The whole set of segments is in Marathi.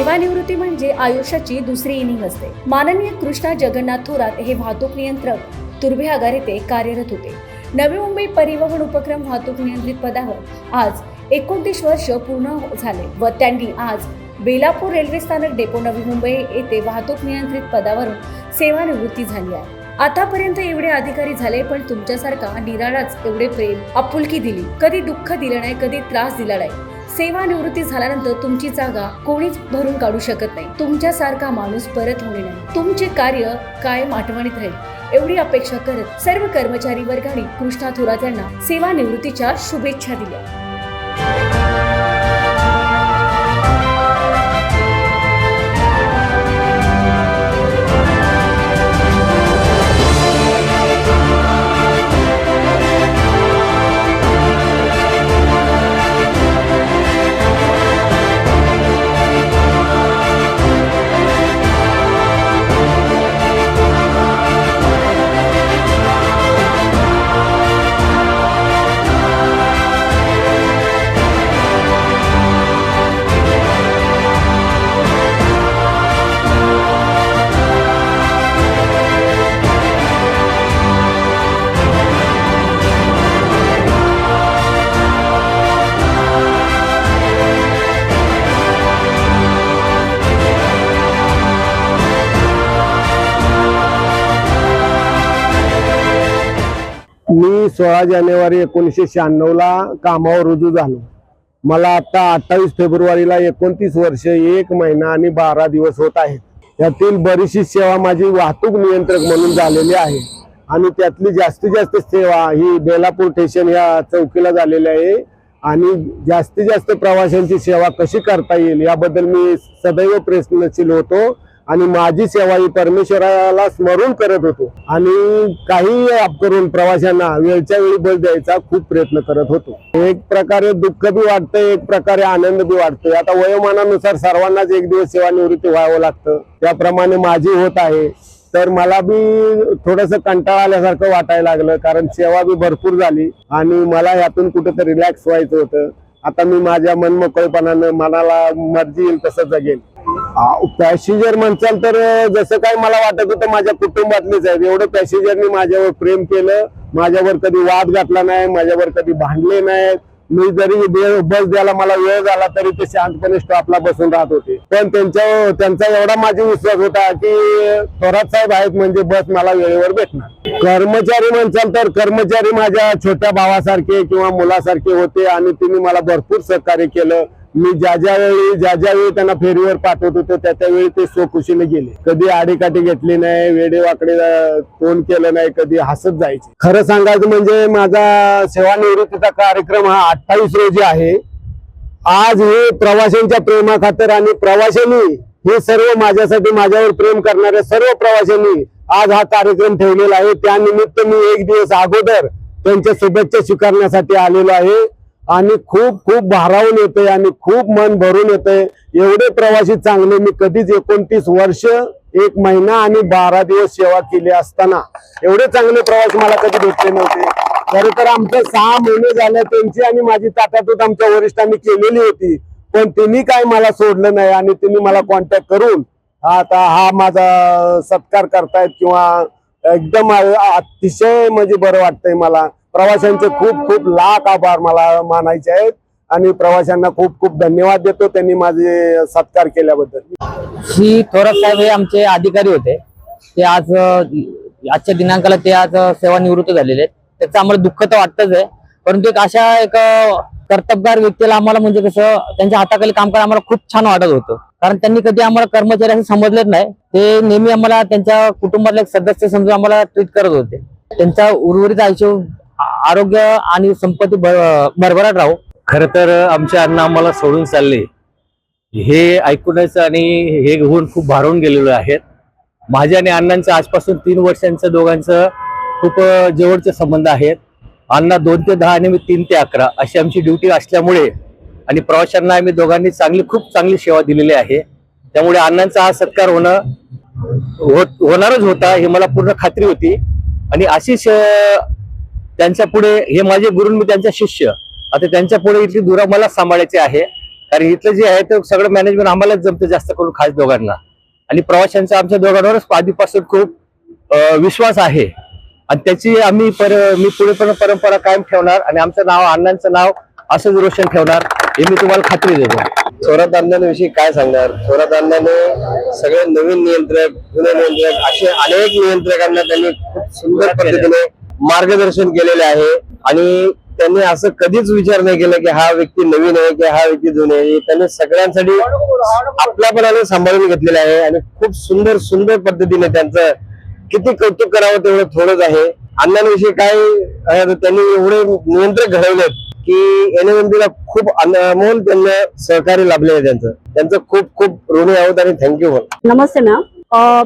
सेवानिवृत्ती म्हणजे आयुष्याची दुसरी इनिंग असते. माननीय कृष्णा जगन्नाथ थोरात हे वाहतूक नियंत्रक तुर्भे आगार येथे कार्यरत होते. नवी मुंबई परिवहन उपक्रम वाहतूक नियंत्रित पदावर आज एकोणतीस वर्ष पूर्ण झाले व त्यांनी आज बेलापूर रेल्वे स्थानक डेपो नवी मुंबई येथे वाहतूक नियंत्रित पदावरून सेवानिवृत्ती झाली आहे. आतापर्यंत एवढे अधिकारी झाले पण तुमच्यासारखा निराळाच एवढे प्रेम आपुलकी दिली. कधी दुःख दिलं नाही कधी त्रास दिला नाही. सेवानिवृत्ती झाल्यानंतर तुमची जागा कोणीच भरून काढू शकत नाही. तुमच्यासारखा माणूस परत होणे नाही. तुमचे कार्य कायम आठवणीत राहील. एवढी अपेक्षा करत सर्व कर्मचारी वर्गाने कृष्णा थोरात यांना सेवानिवृत्तीच्या शुभेच्छा दिल्या. मी सोळा जानेवारी एकोणीसशे शहाण्णवला कामावर रुजू झालो. मला आता अठ्ठावीस फेब्रुवारीला एकोणतीस वर्ष एक महिना आणि बारा दिवस होत आहेत. यातील बरीचशी सेवा माझी वाहतूक नियंत्रक म्हणून झालेली आहे. आणि त्यातली जास्तीत जास्त सेवा ही बेलापूर स्टेशन या चौकीला झालेली आहे. आणि जास्तीत जास्त प्रवाशांची सेवा कशी करता येईल याबद्दल मी सदैव प्रयत्नशील होतो. आणि माझी सेवा ही परमेश्वराला स्मरून करत होतो. आणि काही करून प्रवाशांना वेळच्या वेळी बस द्यायचा खूप प्रयत्न करत होतो. एक प्रकारे दुःख बी वाटतंय एक प्रकारे आनंद बी वाटतोय आता वयोमानानुसार सर्वांनाच एक दिवस सेवानिवृत्ती व्हावं लागतं. त्याप्रमाणे माझी होत आहे. तर मला बी थोडस कंटाळा आल्यासारखं वाटायला लागलं कारण सेवा बी भरपूर झाली. आणि मला यातून कुठेतरी रिलॅक्स व्हायचं होतं. आता मी माझ्या मनमोकळेपणानं मनाला मर्जी येईल तसं जगेल पॅसेंजर म्हणसाल तर जसं काय मला वाटत होतं माझ्या कुटुंबातलेच आहेत एवढं पॅसेंजरनी माझ्यावर प्रेम केलं. माझ्यावर कधी वाद घातला नाही माझ्यावर कधी भांडले नाहीत. मी जरी बस द्यायला मला वेळ झाला तरी ते शांतपणे स्टॉपला बसून राहत होते. पण त्यांच्या त्यांचा एवढा माझा विश्वास होता की थोरात साहेब आहेत म्हणजे बस मला वेळेवर भेटणार. कर्मचारी म्हणसाल तर कर्मचारी माझ्या छोट्या भावासारखे किंवा मुलासारखे होते आणि तिने मला भरपूर सहकार्य केलं. मी ज्या ज्या वेळी ज्या ज्या वेळी त्यांना फेरीवर पाठवत होतो त्या त्यावेळी ते स्वखुशीने गेले. कधी आडीकाठी घेतली नाही वेडेवाकडे अं, तोंड केलं नाही कधी हसत जायचे. खरं सांगायचं म्हणजे माझा सेवानिवृत्तीचा कार्यक्रम हा अठ्ठावीस रोजी आहे. आज हे प्रवाशांच्या प्रेमाखातर आणि प्रवाशांनी हे सर्व माझ्यासाठी माझ्यावर प्रेम करणाऱ्या सर्व प्रवाशांनी आज हा कार्यक्रम ठेवलेला आहे. त्यानिमित्त मी एक दिवस अगोदर त्यांच्या शुभेच्छा स्वीकारण्यासाठी आलेलो आहे. आणि खूप खूप भारावून येते आणि खूप मन भरून येते एवढे प्रवासी चांगले मी कधीच एकोणतीस वर्ष एक महिना आणि बारा दिवस सेवा केली असताना. एवढे चांगले प्रवास मला कधी भेटले नव्हते. खरं तर आमचं सहा महिने झाले त्यांची आणि माझी ताटातूट आमच्या वरिष्ठांनी केलेली होती. पण त्यांनी काय मला सोडलं नाही आणि त्यांनी मला कॉन्टॅक्ट करून आता हा माझा सत्कार करतायत किंवा एकदम अतिशय म्हणजे बरं वाटतंय मला. प्रवाशांचे खूप खूप लाख आभार मला मानायचे आहेत. आणि प्रवाशांना खूप खूप धन्यवाद देतो त्यांनी माझे सत्कार केल्याबद्दल. श्री थोरात साहेब हे आमचे अधिकारी होते. ते आज आजच्या दिनांकाला ते आज सेवानिवृत्त झालेले आहेत. त्याचं आम्हाला दुःख तर वाटतच आहे. परंतु एक अशा एक कर्तबगार व्यक्तीला आम्हाला म्हणजे कसं त्यांच्या हाताखाली काम करायला आम्हाला खूप छान वाटत होतं. कारण त्यांनी कधी आम्हाला कर्मचारी असं समजलेच नाही. ते नेहमी आम्हाला त्यांच्या कुटुंबातले एक सदस्य समजून आम्हाला ट्रीट करत होते. त्यांचा उर्वरित आयुष्य आरोग्य आणि संपत्ती भरभराट राहू. खर तर आमचे अण्ण आम्हाला सोडून चालले. हे ऐकूनच आणि हे होऊन खूप भारून गेलेलो आहेत. माझ्या आणि अण्णांचं आजपासून तीन वर्षांचं दोघांचं खूप जवळचे संबंध आहेत. अण्णा दोन ते दहा आणि मी तीन ते अकरा अशी आमची ड्युटी असल्यामुळे आणि प्रवाशांना आम्ही दोघांनी चांगली खूप चांगली सेवा दिलेली आहे. त्यामुळे अण्णांचा हा सत्कार होणं होत होणारच होता हे मला पूर्ण खात्री होती. आणि अशीच त्यांच्या पुढे हे माझे गुरु मी त्यांचा शिष्य. आता त्यांच्या पुढे इथली दुरा मला सांभाळायची आहे. कारण इथलं जे आहे ते सगळं मॅनेजमेंट आम्हालाच जमतं जास्त करून खास दोघांना. आणि प्रवाशांचा आमच्या दोघांवरच आधीपासून खूप विश्वास आहे. आणि त्याची आम्ही पर मी पुढे पण परंपरा कायम ठेवणार आणि आमचं नाव अण्णांचं नाव असंच रोशन ठेवणार हे मी तुम्हाला खात्री देतो. थोरात अण्णांविषयी काय सांगणार? थोरात अण्णाने सगळे नवीन नियंत्रक जुने नियंत्रक असे अनेक नियंत्रकांना त्यांनी खूप सुंदर पद्धतीने मार्गदर्शन केलेले आहे आणि त्यांनी असं कधीच विचार नाही केला की हा व्यक्ती नवीन आहे की हा व्यक्ती जुने आहे. त्यांनी सगळ्यांसाठी आपल्यापणाने सांभाळून घेतलेले आहे आणि खूप सुंदर सुंदर पद्धतीने त्यांचं किती कौतुक करावं तेवढं थोडंच आहे. अण्णांविषयी काय त्यांनी एवढे नियंत्रक घडवलेत की एनएमपीला खूप अनमोल त्यांना सहकार्य लाभले आहे त्यांचं. त्यांचं खूप खूप ऋणी आहोत आणि थँक्यू नमस्ते मॅम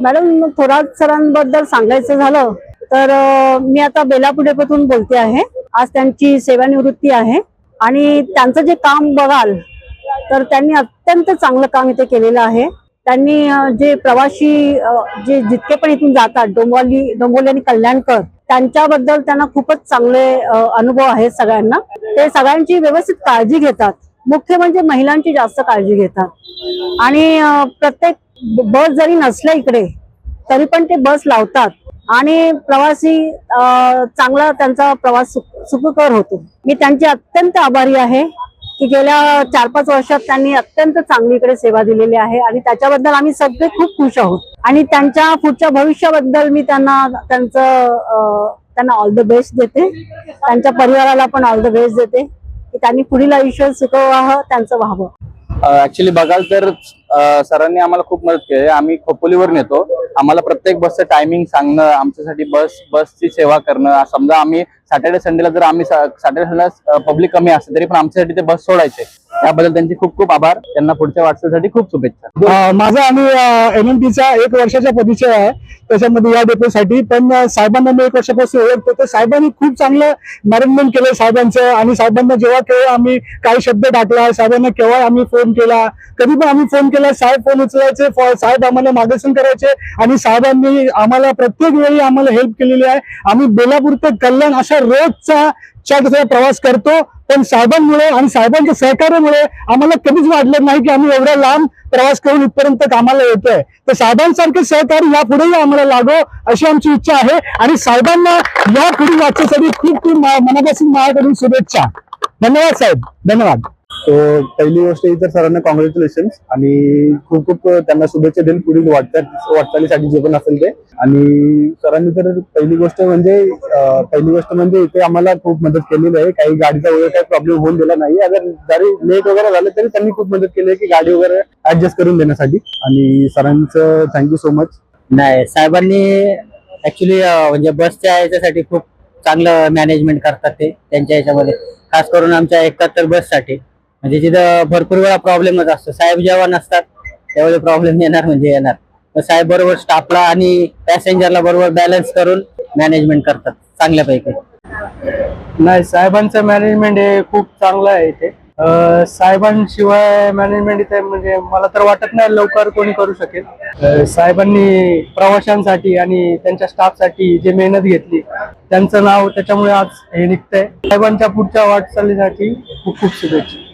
मॅडम थोरात सरांबद्दल सांगायचं झालं तर मी आता बेलापुडेपासून बोलते आहे. आज त्यांची सेवानिवृत्ती आहे. आणि त्यांचं जे काम बघाल तर त्यांनी अत्यंत चांगलं काम इथे केलेलं आहे. त्यांनी जे प्रवासी जे जितके पण इथून जातात डोंबोली डोंबोली आणि कल्याणकर त्यांच्याबद्दल त्यांना खूपच चांगले अनुभव आहेत सगळ्यांना. ते सगळ्यांची व्यवस्थित काळजी घेतात. मुख्य म्हणजे महिलांची जास्त काळजी घेतात. आणि प्रत्येक बस जरी नसल्या इकडे तरी पण ते बस लावतात. आणि प्रवासी चांगला त्यांचा प्रवास सुख- सुखकर होतो. मी त्यांची अत्यंत आभारी आहे की गेल्या चार पाच वर्षात त्यांनी अत्यंत चांगलीकडे सेवा दिलेली आहे आणि त्याच्याबद्दल आम्ही सगळे खूप खुश आहोत. आणि त्यांच्या पुढच्या भविष्याबद्दल मी त्यांना त्यांचं त्यांना ऑल द बेस्ट देते. त्यांच्या परिवाराला पण ऑल द बेस्ट देते. की त्यांनी पुढील आयुष्य सुखवाह त्यांचं व्हावं. ऍक्च्युली बघाल तर सरांनी आम्हाला खूप मदत केली. आम्ही खोपोलीवर नेतो. आम्हाला प्रत्येक बसचं टायमिंग सांगणं आमच्यासाठी बस बसची सेवा करणं समजा आम्ही सॅटर्डे संडेला जर आम्ही सॅटर्डे संडेला पब्लिक कमी असते तरी पण आमच्यासाठी ते बस सोडायचे. त्याबद्दल त्यांचे खूप खूप आभार. त्यांना पुढच्या वाटचालीसाठी खूप शुभेच्छा. माझा आम्ही एम एम चा एक वर्षाचा परिचय आहे. त्याच्यामध्ये या डेपोसाठी पण साहेबांना मी एक वर्षापासून ओळखतो. तर साहेबांनी खूप चांगलं मॅनेजमेंट केलं साहेबांचं. आणि साहेबांना जेव्हा केव्हा आम्ही काही शब्द टाकला साहेबांना केव्हा आम्ही फोन केला कधी पण आम्ही फोन केला साहेब फोन उचलायचे साहेब आम्हाला मार्गदर्शन करायचे. आणि साहेबांनी आम्हाला प्रत्येक वेळी आम्हाला हेल्प केलेली आहे. आम्ही बेलापूर ते कल्याण अशा रोजचा चा प्रवास करतो. पण साहेबांमुळे आणि साहेबांच्या सहकार्यामुळे आम्हाला कधीच वाटलं नाही की आम्ही एवढ्या लांब प्रवास करून इथपर्यंत कामाला येतोय. तर साहेबांसारखे सहकार्य यापुढेही आम्हाला लागो अशी आमची इच्छा आहे. आणि साहेबांना या पुढील वाचण्यासाठी खूप खूप मनापासून माझ्याकडून शुभेच्छा. धन्यवाद साहेब. धन्यवाद. सो पहिली गोष्ट इतर सरांना कॉंग्रॅच्युलेशन आणि खूप खूप त्यांना शुभेच्छा देईल पुढील वाटचाल वाटचालीसाठी जे पण असेल ते. आणि सरांनी तर पहिली गोष्ट म्हणजे पहिली गोष्ट म्हणजे इथे आम्हाला खूप मदत केलेली आहे. काही गाडीचा वगैरे काही प्रॉब्लेम होऊन दिला नाही. अगर जरी लेट वगैरे झालं तरी त्यांनी खूप मदत केली आहे की गाडी वगैरे ऍडजस्ट करून देण्यासाठी. आणि सरांचं थँक्यू सो मच नाही साहेबांनी ऍक्च्युली म्हणजे बसच्या याच्यासाठी खूप चांगलं मॅनेजमेंट करतात ते त्यांच्या याच्यामध्ये. खास करून आमच्या एकाहत्तर बससाठी म्हणजे तिथं भरपूर वेळा प्रॉब्लेमच असतो. साहेब जेव्हा नसतात त्यावेळी प्रॉब्लेम येणार म्हणजे येणार. तर साहेब बरोबर स्टाफला आणि पॅसेंजरला बरोबर बॅलन्स करून मॅनेजमेंट करतात चांगल्यापैकी. नाही साहेबांचं मॅनेजमेंट हे खूप चांगलं आहे इथे. अं, साहेबांशिवाय मॅनेजमेंट इथे म्हणजे मला तर वाटत नाही लवकर कोणी करू शकेल. अं, साहेबांनी प्रवाशांसाठी आणि त्यांच्या स्टाफसाठी जे मेहनत घेतली त्यांचं नाव त्याच्यामुळे आज हे निघतंय. साहेबांच्या पुढच्या वाटचालीसाठी खूप खूप शुभेच्छा.